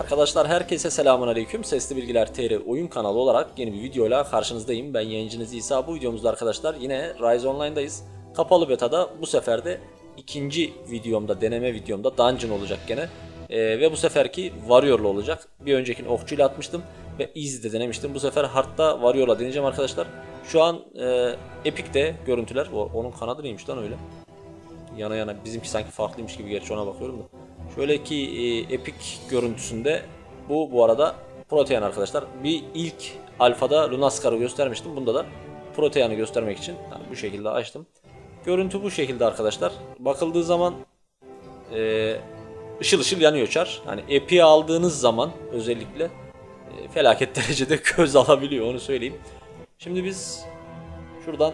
Arkadaşlar herkese selamun aleyküm. Sesli Bilgiler TR oyun kanalı olarak yeni bir videoyla karşınızdayım. Ben yayıncınız İsa. Bu videomuzda arkadaşlar yine Rise Online'dayız. Kapalı beta'da bu sefer de ikinci videomda, deneme videomda Dungeon olacak gene. Ee, ve bu seferki Warrior'la olacak. Bir öncekini okçuyla atmıştım ve Easy'de denemiştim. Bu sefer Hard'da Warrior'la deneyeceğim arkadaşlar. Şu an e, Epic'te görüntüler. O- Onun kanadı neymiş lan öyle? yana yana bizimki sanki farklıymış gibi gerçi ona bakıyorum da. Şöyle ki e, Epic görüntüsünde bu bu arada Protean arkadaşlar. Bir ilk alfada Lunaskar'ı göstermiştim. Bunda da Protean'ı göstermek için yani bu şekilde açtım. Görüntü bu şekilde arkadaşlar. Bakıldığı zaman e, ışıl ışıl yanıyor çar. Yani Epic'i aldığınız zaman özellikle e, felaket derecede göz alabiliyor onu söyleyeyim. Şimdi biz şuradan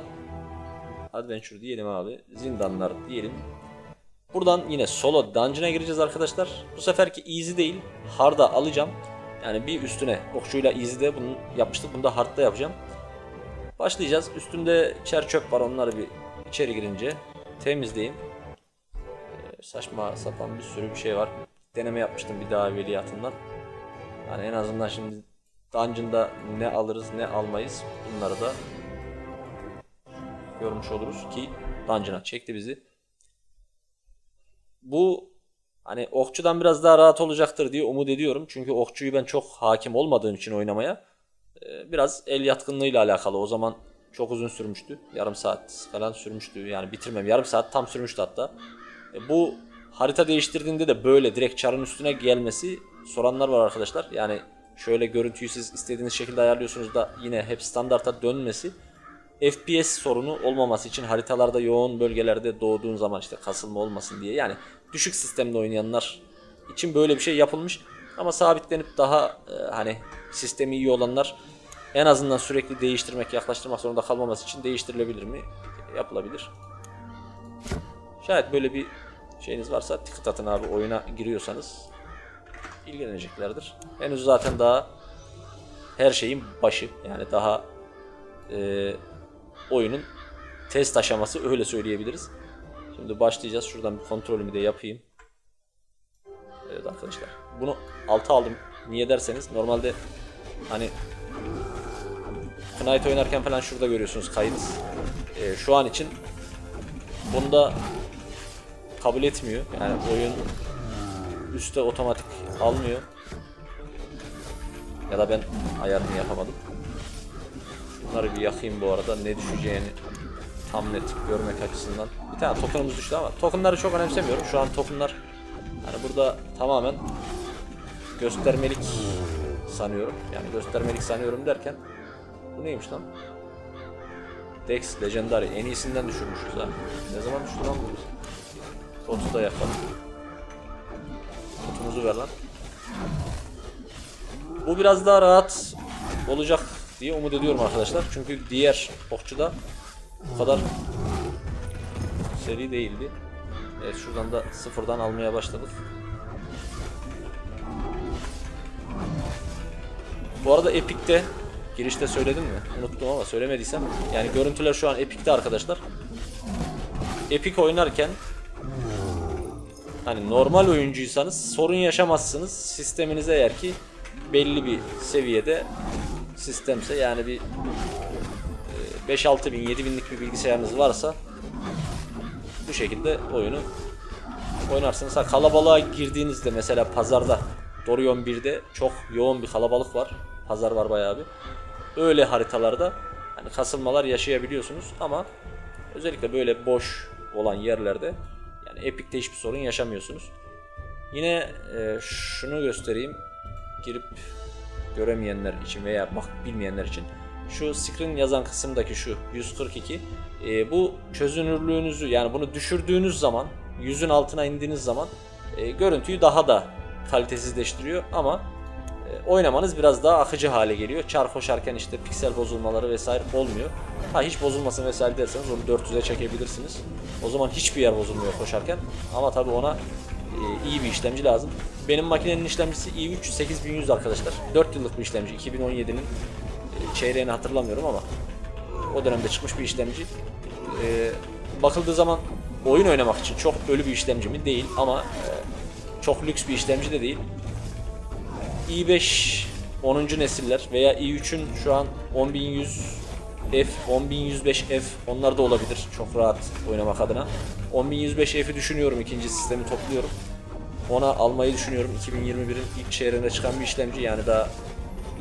Adventure diyelim abi. Zindanlar diyelim. Buradan yine solo dungeon'a gireceğiz arkadaşlar. Bu seferki easy değil. Hard'a alacağım. Yani bir üstüne okçuyla easy'de bunu yapmıştık. Bunu da hard'da yapacağım. Başlayacağız. Üstünde çer çöp var. Onları bir içeri girince temizleyeyim. Ee, saçma sapan bir sürü bir şey var. Deneme yapmıştım bir daha veliyatından. Yani en azından şimdi dungeon'da ne alırız ne almayız bunları da görmüş oluruz ki Dungeon'a çekti bizi. Bu hani okçudan biraz daha rahat olacaktır diye umut ediyorum. Çünkü okçuyu ben çok hakim olmadığım için oynamaya e, biraz el yatkınlığıyla alakalı. O zaman çok uzun sürmüştü. Yarım saat falan sürmüştü. Yani bitirmem. Yarım saat tam sürmüştü hatta. E, bu harita değiştirdiğinde de böyle direkt çarın üstüne gelmesi soranlar var arkadaşlar. Yani şöyle görüntüyü siz istediğiniz şekilde ayarlıyorsunuz da yine hep standarta dönmesi FPS sorunu olmaması için haritalarda yoğun bölgelerde doğduğun zaman işte kasılma olmasın diye yani düşük sistemde oynayanlar için böyle bir şey yapılmış ama sabitlenip daha e, hani sistemi iyi olanlar en azından sürekli değiştirmek yaklaştırmak zorunda kalmaması için değiştirilebilir mi? Yapılabilir. Şayet böyle bir şeyiniz varsa tıkıt atın abi oyuna giriyorsanız ilgileneceklerdir. Henüz zaten daha her şeyin başı yani daha e, oyunun test aşaması öyle söyleyebiliriz. Şimdi başlayacağız. Şuradan bir kontrolümü de yapayım. Evet arkadaşlar. Bunu alta aldım. Niye derseniz normalde hani Knight oynarken falan şurada görüyorsunuz kayıt. Ee, şu an için bunda kabul etmiyor. Yani oyun üstte otomatik almıyor. Ya da ben ayarını yapamadım. Bunları bir yakayım bu arada ne düşeceğini tam net görmek açısından. Bir tane tokenımız düştü ama tokenları çok önemsemiyorum. Şu an tokenlar yani burada tamamen göstermelik sanıyorum. Yani göstermelik sanıyorum derken bu neymiş lan? Dex Legendary en iyisinden düşürmüşüz ha. Ne zaman düştü lan bu? Totu da yakalım. Totumuzu ver lan. Bu biraz daha rahat olacak diye umut ediyorum arkadaşlar. Çünkü diğer okçuda bu kadar seri değildi. Evet şuradan da sıfırdan almaya başladık. Bu arada Epic'te girişte söyledim mi? Unuttum ama söylemediysem. Yani görüntüler şu an Epic'te arkadaşlar. Epic oynarken hani normal oyuncuysanız sorun yaşamazsınız. Sisteminiz eğer ki belli bir seviyede sistemse yani bir e, 5-6 bin 7 binlik bir bilgisayarınız varsa bu şekilde oyunu oynarsınız. Ha, kalabalığa girdiğinizde mesela pazarda Dorion 1'de çok yoğun bir kalabalık var. Pazar var bayağı bir. Öyle haritalarda hani kasılmalar yaşayabiliyorsunuz ama özellikle böyle boş olan yerlerde yani Epic'te hiçbir sorun yaşamıyorsunuz. Yine e, şunu göstereyim. Girip göremeyenler için veya bak bilmeyenler için şu screen yazan kısımdaki şu 142 e, bu çözünürlüğünüzü yani bunu düşürdüğünüz zaman yüzün altına indiğiniz zaman e, görüntüyü daha da kalitesizleştiriyor ama e, oynamanız biraz daha akıcı hale geliyor. Çar koşarken işte piksel bozulmaları vesaire olmuyor. Ha hiç bozulmasın vesaire derseniz onu 400'e çekebilirsiniz. O zaman hiçbir yer bozulmuyor koşarken. Ama tabi ona e, iyi bir işlemci lazım. Benim makinenin işlemcisi i3 8100 arkadaşlar. 4 yıllık bir işlemci. 2017'nin e, çeyreğini hatırlamıyorum ama o dönemde çıkmış bir işlemci. E, bakıldığı zaman oyun oynamak için çok ölü bir işlemci mi? Değil ama e, çok lüks bir işlemci de değil. i5 10. nesiller veya i3'ün şu an 10100 F, 10105 F onlar da olabilir çok rahat oynamak adına. 10105 F'i düşünüyorum ikinci sistemi topluyorum. Ona almayı düşünüyorum 2021'in ilk çeyreğinde çıkan bir işlemci yani daha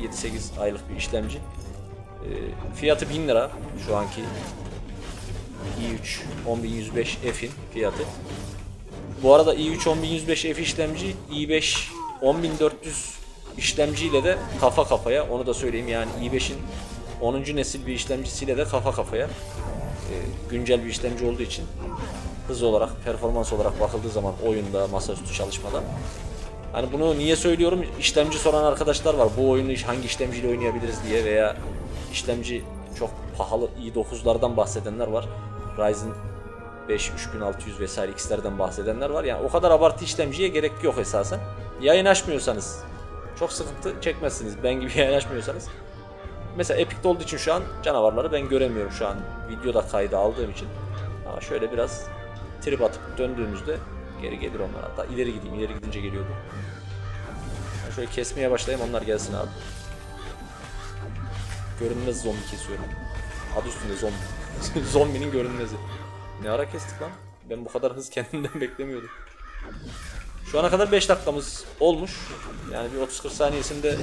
7-8 aylık bir işlemci. Ee, fiyatı 1000 lira şu anki i3 10105 F'in fiyatı. Bu arada i3 10105 F işlemci i5 10400 işlemciyle de kafa kafaya onu da söyleyeyim yani i5'in 10. nesil bir işlemcisiyle de kafa kafaya Ee, güncel bir işlemci olduğu için hız olarak performans olarak bakıldığı zaman oyunda masaüstü çalışmada Hani bunu niye söylüyorum? İşlemci soran arkadaşlar var. Bu oyunu hangi işlemciyle oynayabiliriz diye veya işlemci çok pahalı i9'lardan bahsedenler var. Ryzen 5 3600 vesaire X'lerden bahsedenler var. Yani o kadar abartı işlemciye gerek yok esasen. Yayın açmıyorsanız çok sıkıntı çekmezsiniz. Ben gibi yayın açmıyorsanız. Mesela Epic'te olduğu için şu an canavarları ben göremiyorum şu an videoda kaydı aldığım için. Ama şöyle biraz trip atıp döndüğümüzde geri gelir onlar. Hatta ileri gideyim. ileri gidince geliyordu. Ben şöyle kesmeye başlayayım onlar gelsin abi. Görünmez zombi kesiyorum. Adı üstünde zombi. Zombinin görünmezi. Ne ara kestik lan? Ben bu kadar hız kendimden beklemiyordum. Şu ana kadar 5 dakikamız olmuş. Yani bir 30-40 saniyesinde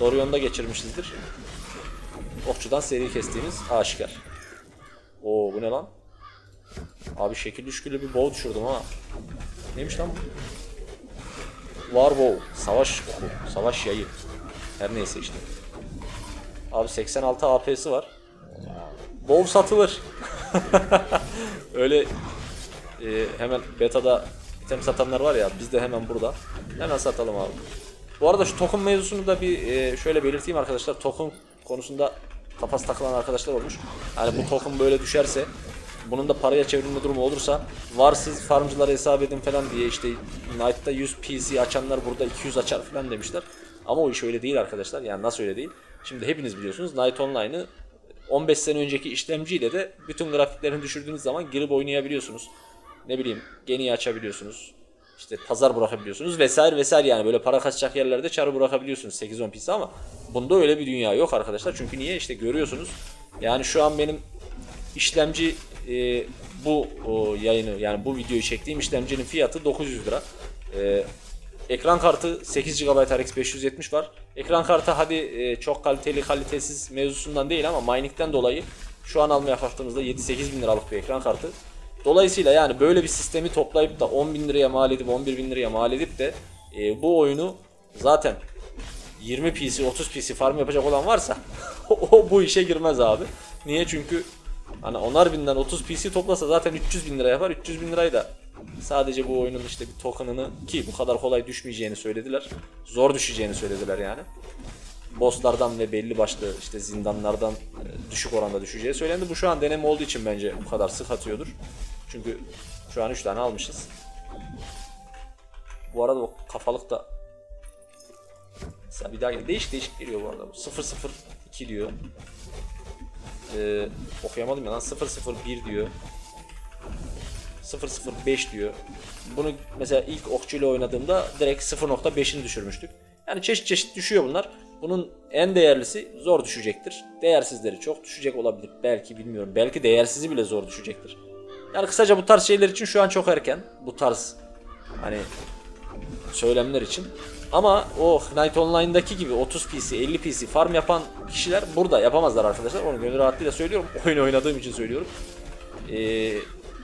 doğru yolda geçirmişizdir. Okçudan seri kestiğimiz aşikar. Oo bu ne lan? Abi şekil düşkülü bir bow düşürdüm ha. Neymiş lan bu? War bow. Savaş oku. Savaş yayı. Her neyse işte. Abi 86 AP'si var. Bow satılır. Öyle e, hemen beta'da item satanlar var ya biz de hemen burada. Hemen satalım abi. Bu arada şu token mevzusunu da bir e, şöyle belirteyim arkadaşlar. Token konusunda kafası takılan arkadaşlar olmuş. Yani bu token böyle düşerse bunun da paraya çevrilme durumu olursa var siz farmcılara hesap edin falan diye işte Knight'ta 100 PC açanlar burada 200 açar falan demişler. Ama o iş öyle değil arkadaşlar. Yani nasıl öyle değil? Şimdi hepiniz biliyorsunuz Night Online'ı 15 sene önceki işlemciyle de bütün grafiklerini düşürdüğünüz zaman girip oynayabiliyorsunuz. Ne bileyim geniyi açabiliyorsunuz. İşte pazar bırakabiliyorsunuz vesaire vesaire yani böyle para kaçacak yerlerde çarı bırakabiliyorsunuz 8-10 PC ama bunda öyle bir dünya yok arkadaşlar. Çünkü niye işte görüyorsunuz. Yani şu an benim işlemci e, bu o, yayını yani bu videoyu çektiğim işlemcinin fiyatı 900 lira. E, ekran kartı 8 GB RX 570 var. Ekran kartı hadi e, çok kaliteli kalitesiz mevzusundan değil ama mining'den dolayı şu an almaya kalktığımızda 7-8 bin liralık bir ekran kartı. Dolayısıyla yani böyle bir sistemi toplayıp da 10 bin liraya mal edip 11 bin liraya mal edip de e, bu oyunu zaten 20 PC 30 PC farm yapacak olan varsa o bu işe girmez abi. Niye? Çünkü hani onar binden 30 PC toplasa zaten 300 bin lira yapar. 300 bin lirayı da sadece bu oyunun işte bir token'ını ki bu kadar kolay düşmeyeceğini söylediler. Zor düşeceğini söylediler yani. Bosslardan ve belli başlı işte zindanlardan e, düşük oranda düşeceği söylendi. Bu şu an deneme olduğu için bence bu kadar sık atıyordur. Çünkü şu an 3 tane almışız. Bu arada o kafalık da Mesela bir daha. Değişik değişik geliyor bu arada. 002 diyor. Ee, okuyamadım ya lan. 001 diyor. 005 diyor. Bunu mesela ilk okçuyla oynadığımda direkt 0.5'ini düşürmüştük. Yani çeşit çeşit düşüyor bunlar. Bunun en değerlisi zor düşecektir. Değersizleri çok düşecek olabilir. Belki bilmiyorum. Belki değersizi bile zor düşecektir. Yani kısaca bu tarz şeyler için şu an çok erken. Bu tarz hani söylemler için. Ama o Night Online'daki gibi 30 PC, 50 PC farm yapan kişiler burada yapamazlar arkadaşlar. Onu gönül rahatlığıyla söylüyorum. Oyun oynadığım için söylüyorum. Ee,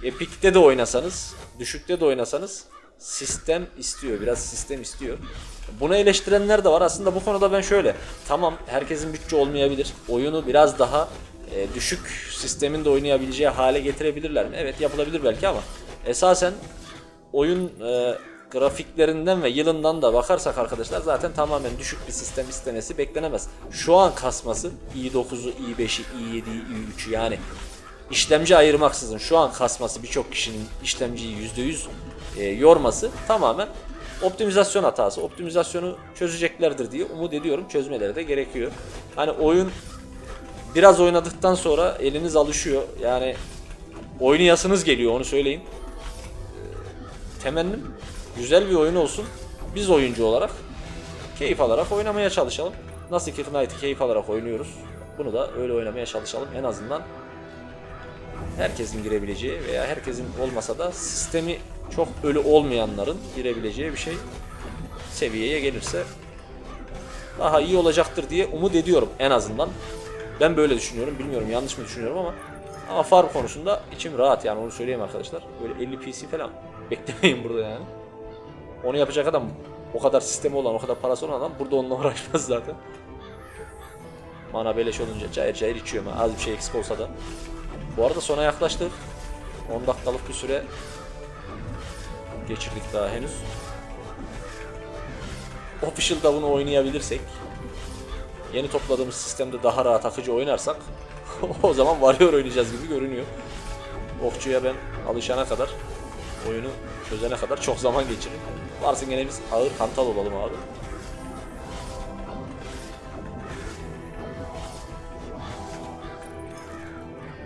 Epic'te de oynasanız, düşükte de oynasanız sistem istiyor. Biraz sistem istiyor. Bunu eleştirenler de var. Aslında bu konuda ben şöyle. Tamam herkesin bütçe olmayabilir. Oyunu biraz daha e, düşük sistemin de oynayabileceği hale getirebilirler mi? Evet yapılabilir belki ama esasen oyun e, grafiklerinden ve yılından da bakarsak arkadaşlar zaten tamamen düşük bir sistem istemesi beklenemez. Şu an kasması i9'u, i5'i, i7'yi, i3'ü yani işlemci ayırmaksızın şu an kasması birçok kişinin işlemciyi %100 e, yorması tamamen optimizasyon hatası. Optimizasyonu çözeceklerdir diye umut ediyorum. Çözmeleri de gerekiyor. Hani oyun biraz oynadıktan sonra eliniz alışıyor. Yani oynayasınız geliyor onu söyleyeyim. Temennim güzel bir oyun olsun. Biz oyuncu olarak keyif alarak oynamaya çalışalım. Nasıl ki Knight'ı keyif alarak oynuyoruz. Bunu da öyle oynamaya çalışalım. En azından herkesin girebileceği veya herkesin olmasa da sistemi çok ölü olmayanların girebileceği bir şey seviyeye gelirse daha iyi olacaktır diye umut ediyorum en azından. Ben böyle düşünüyorum. Bilmiyorum yanlış mı düşünüyorum ama ama farm konusunda içim rahat yani onu söyleyeyim arkadaşlar. Böyle 50 PC falan beklemeyin burada yani. Onu yapacak adam o kadar sistemi olan, o kadar parası olan adam burada onunla uğraşmaz zaten. Mana beleş olunca cayır cayır içiyorum ha. Az bir şey eksik olsa da. Bu arada sona yaklaştık. 10 dakikalık bir süre geçirdik daha henüz. Official'da bunu oynayabilirsek yeni topladığımız sistemde daha rahat akıcı oynarsak o zaman Warrior oynayacağız gibi görünüyor. Okçuya ben alışana kadar oyunu çözene kadar çok zaman geçiririm. Varsın gene biz ağır kantal olalım abi.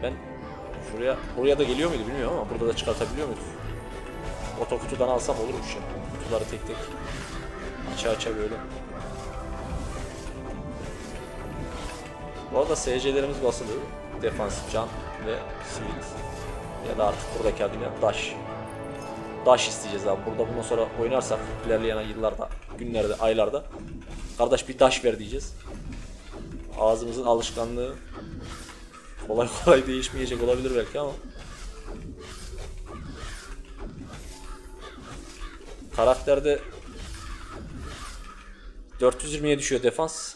Ben şuraya buraya da geliyor muydu bilmiyorum ama burada da çıkartabiliyor muyuz? Oto kutudan alsam olurmuş ya. Kutuları tek tek aça aça böyle. Bu arada SC'lerimiz basılı. Defans, can ve Sweet. Ya da artık buradaki adıyla Dash. Dash isteyeceğiz abi. Burada bundan sonra oynarsak ilerleyen yıllarda, günlerde, aylarda kardeş bir Dash ver diyeceğiz. Ağzımızın alışkanlığı kolay kolay değişmeyecek olabilir belki ama karakterde 420'ye düşüyor defans.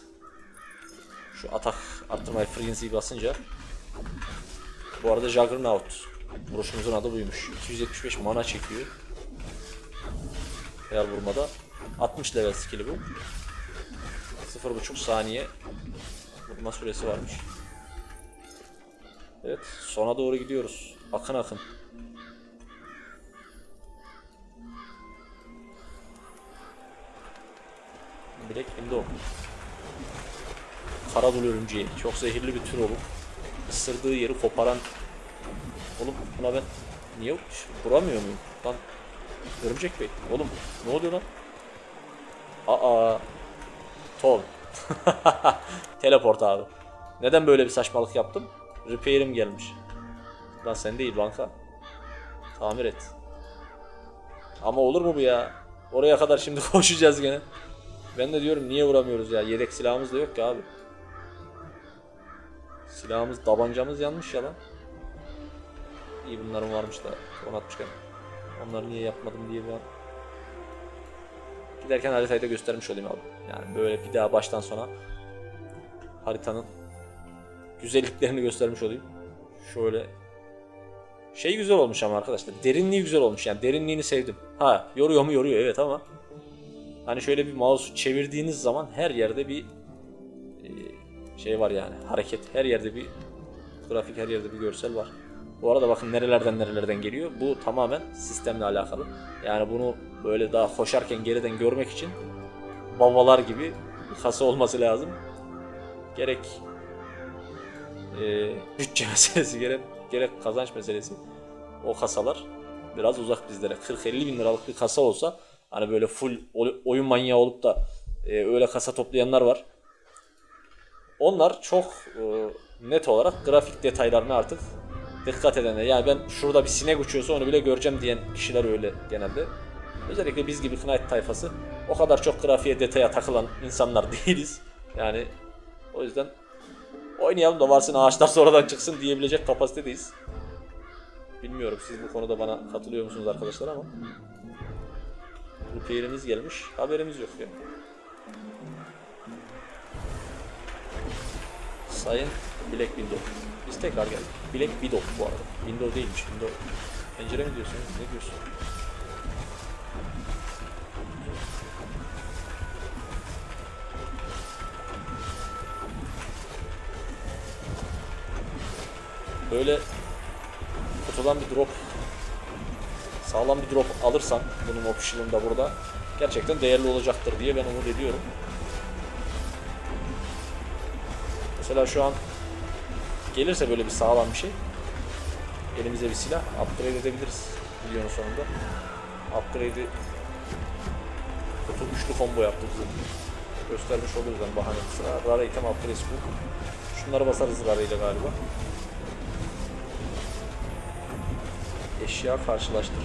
Şu atak arttırmayı frenzy basınca. Bu arada Juggernaut. Vuruşumuzun adı buymuş. 275 mana çekiyor. Eğer vurmada. 60 level skill'i bu. 0.5 saniye vurma süresi varmış. Evet, sona doğru gidiyoruz. Akın akın. Black Window. Karadul örümceği. Çok zehirli bir tür olup ısırdığı yeri koparan. Oğlum buna ben niye vuramıyor muyum? Lan örümcek bey. Oğlum ne oluyor lan? Aa. Tol. Teleport abi. Neden böyle bir saçmalık yaptım? Repair'im gelmiş. Lan sen değil banka. Tamir et. Ama olur mu bu ya? Oraya kadar şimdi koşacağız gene. Ben de diyorum niye vuramıyoruz ya? Yedek silahımız da yok ki abi. Silahımız, tabancamız yanmış ya lan. İyi bunların varmış da donatmışken. Onları niye yapmadım diye an. Giderken haritayı da göstermiş olayım abi. Yani böyle bir daha baştan sona haritanın güzelliklerini göstermiş olayım. Şöyle şey güzel olmuş ama arkadaşlar. Derinliği güzel olmuş yani. Derinliğini sevdim. Ha yoruyor mu yoruyor evet ama hani şöyle bir mouse çevirdiğiniz zaman her yerde bir e, şey var yani. Hareket her yerde bir grafik her yerde bir görsel var. Bu arada bakın nerelerden nerelerden geliyor. Bu tamamen sistemle alakalı. Yani bunu böyle daha koşarken geriden görmek için babalar gibi kasa olması lazım. Gerek e, bütçe meselesi gerek, gerek kazanç meselesi o kasalar biraz uzak bizlere. 40-50 bin liralık bir kasa olsa hani böyle full oy- oyun manyağı olup da e, öyle kasa toplayanlar var. Onlar çok e, net olarak grafik detaylarına artık dikkat edenler. Yani ben şurada bir sinek uçuyorsa onu bile göreceğim diyen kişiler öyle genelde. Özellikle biz gibi Knight tayfası o kadar çok grafiğe detaya takılan insanlar değiliz. Yani o yüzden oynayalım da varsın ağaçlar sonradan çıksın diyebilecek kapasitedeyiz. Bilmiyorum siz bu konuda bana katılıyor musunuz arkadaşlar ama Repair'imiz gelmiş. Haberimiz yok ya. Sayın Black Window. Biz tekrar geldik. Black Widow bu arada. Window değilmiş. Window. Pencere mi diyorsun? Ne diyorsun? Böyle kutudan bir drop sağlam bir drop alırsan bunun official'ında burada gerçekten değerli olacaktır diye ben umut ediyorum. Mesela şu an gelirse böyle bir sağlam bir şey elimize bir silah upgrade edebiliriz videonun sonunda. Upgrade'i kutu üçlü combo yaptı bize. göstermiş oluruz yani bahane sıra. Rare item upgrade book. Şunları basarız rare ile galiba. Eşya karşılaştır.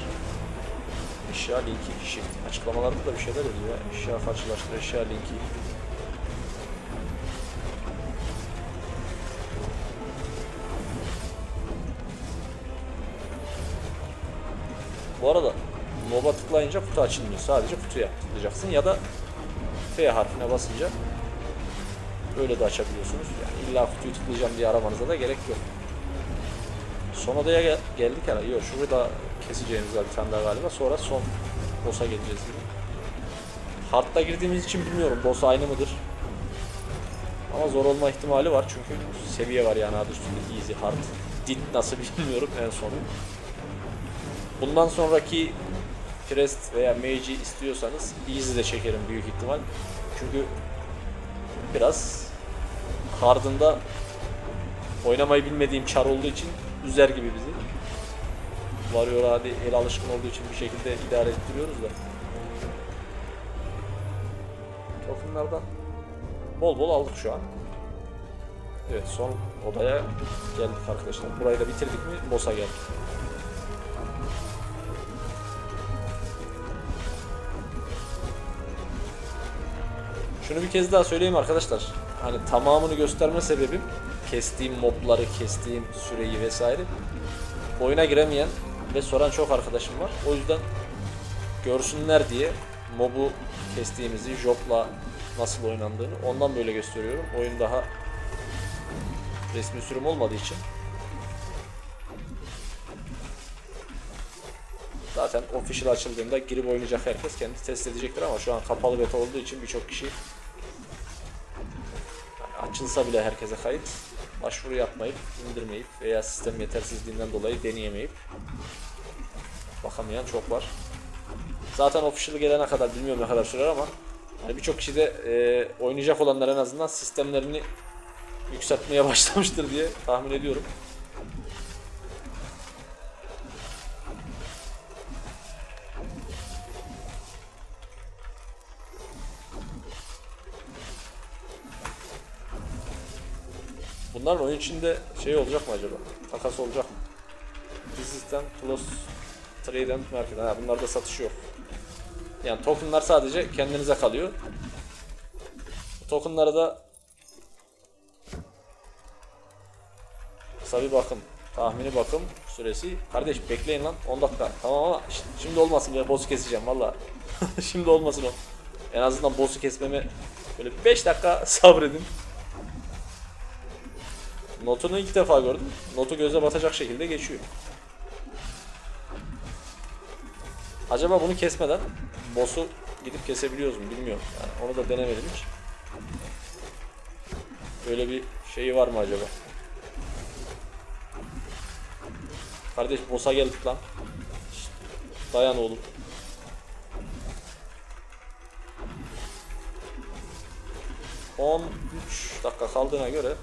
Eşya linki shift. Açıklamalarda da bir şeyler oluyor. Eşya karşılaştır, eşya linki. Bu arada mob'a tıklayınca kutu açılmıyor. Sadece kutuya tıklayacaksın ya da F harfine basınca öyle de açabiliyorsunuz. Yani illa kutuyu tıklayacağım diye aramanıza da gerek yok. Son odaya gel- geldik herhalde. Yok şurayı da keseceğimiz var bir tane daha galiba. Sonra son boss'a geleceğiz gibi. Hard'da girdiğimiz için bilmiyorum boss aynı mıdır? Ama zor olma ihtimali var çünkü seviye var yani adı üstünde easy hard. Dit nasıl bilmiyorum en sonu. Bundan sonraki Crest veya Mage'i istiyorsanız Easy de çekerim büyük ihtimal. Çünkü biraz hardında oynamayı bilmediğim çar olduğu için üzer gibi bizi. Varıyor hadi el alışkın olduğu için bir şekilde idare ettiriyoruz da. Tokenlardan bol bol aldık şu an. Evet son odaya geldik arkadaşlar. Burayı da bitirdik mi boss'a geldik. Şunu bir kez daha söyleyeyim arkadaşlar. Hani tamamını gösterme sebebim kestiğim mobları, kestiğim süreyi vesaire. Oyuna giremeyen ve soran çok arkadaşım var. O yüzden görsünler diye mobu kestiğimizi, jobla nasıl oynandığını ondan böyle gösteriyorum. Oyun daha resmi sürüm olmadığı için. Zaten official açıldığında girip oynayacak herkes kendi test edecektir ama şu an kapalı beta olduğu için birçok kişi açılsa bile herkese kayıt başvuru yapmayıp indirmeyip veya sistem yetersizliğinden dolayı deneyemeyip bakamayan çok var. Zaten official gelene kadar bilmiyorum ne kadar sürer ama hani birçok kişi de e, oynayacak olanlar en azından sistemlerini yükseltmeye başlamıştır diye tahmin ediyorum. Bunların oyun içinde şey olacak mı acaba? Takas olacak mı? System plus Trade and Market. Ha, bunlarda satış yok. Yani tokenlar sadece kendinize kalıyor. Tokenlara da kısa bir bakım. Tahmini bakım süresi. Kardeş bekleyin lan 10 dakika. Tamam ama şimdi olmasın ya boss'u keseceğim valla. şimdi olmasın o. En azından boss'u kesmeme böyle 5 dakika sabredin. Notunu ilk defa gördüm. Notu göze batacak şekilde geçiyor. Acaba bunu kesmeden boss'u gidip kesebiliyoruz mu bilmiyorum. Yani onu da denemedim hiç. Böyle bir şeyi var mı acaba? Kardeş boss'a geldik lan. Dayan oğlum. On üç dakika kaldığına göre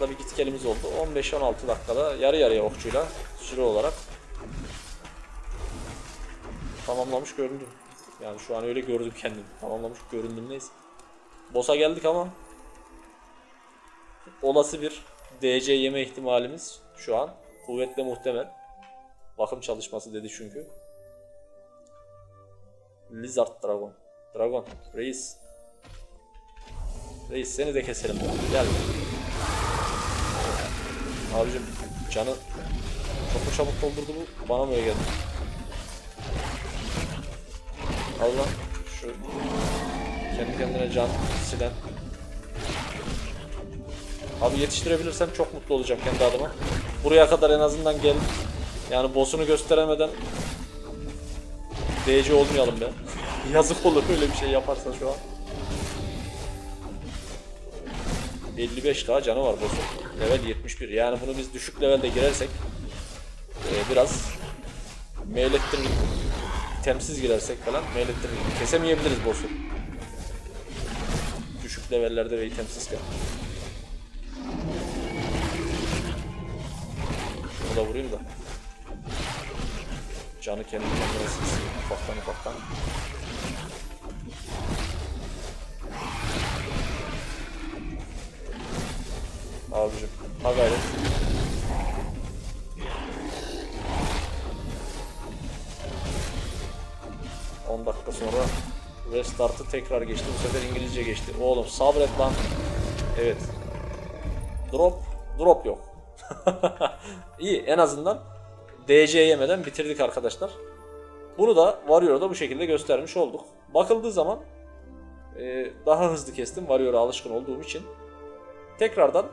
Arada bir git gelimiz oldu. 15-16 dakikada yarı yarıya okçuyla süre olarak tamamlamış göründüm. Yani şu an öyle gördüm kendimi. Tamamlamış göründüm neyse. Boss'a geldik ama olası bir DC yeme ihtimalimiz şu an kuvvetle muhtemel. Bakım çalışması dedi çünkü. Lizard Dragon. Dragon. Reis. Reis seni de keselim. Gel. Abicim canı çok mu çabuk doldurdu bu? Bana mı geldi? Al lan şu kendi kendine can silen. Abi yetiştirebilirsem çok mutlu olacağım kendi adıma. Buraya kadar en azından gel. Yani boss'unu gösteremeden DC olmayalım be. Yazık olur öyle bir şey yaparsan şu an. 55 daha canı var boss'un. Level 71. Yani bunu biz düşük levelde girersek e, biraz meylettirir. Temsiz girersek falan meylettirir. Kesemeyebiliriz boss'u. Düşük levellerde ve itemsizken. Şunu da vurayım da. Canı kendi kendine silsin. Ufaktan ufaktan. Abicim. Ha gayret. 10 dakika sonra restartı tekrar geçti. Bu sefer İngilizce geçti. Oğlum sabret lan. Evet. Drop. Drop yok. İyi en azından DC yemeden bitirdik arkadaşlar. Bunu da Warrior'da bu şekilde göstermiş olduk. Bakıldığı zaman e, daha hızlı kestim Warrior'a alışkın olduğum için. Tekrardan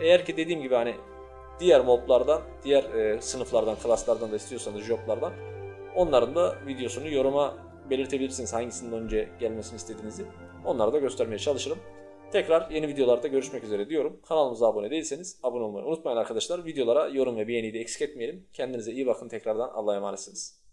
eğer ki dediğim gibi hani diğer moblardan, diğer e, sınıflardan, klaslardan da istiyorsanız joblardan onların da videosunu yoruma belirtebilirsiniz hangisinden önce gelmesini istediğinizi. Onları da göstermeye çalışırım. Tekrar yeni videolarda görüşmek üzere diyorum. Kanalımıza abone değilseniz abone olmayı unutmayın arkadaşlar. Videolara yorum ve beğeniyi de eksik etmeyelim. Kendinize iyi bakın tekrardan. Allah'a emanetsiniz.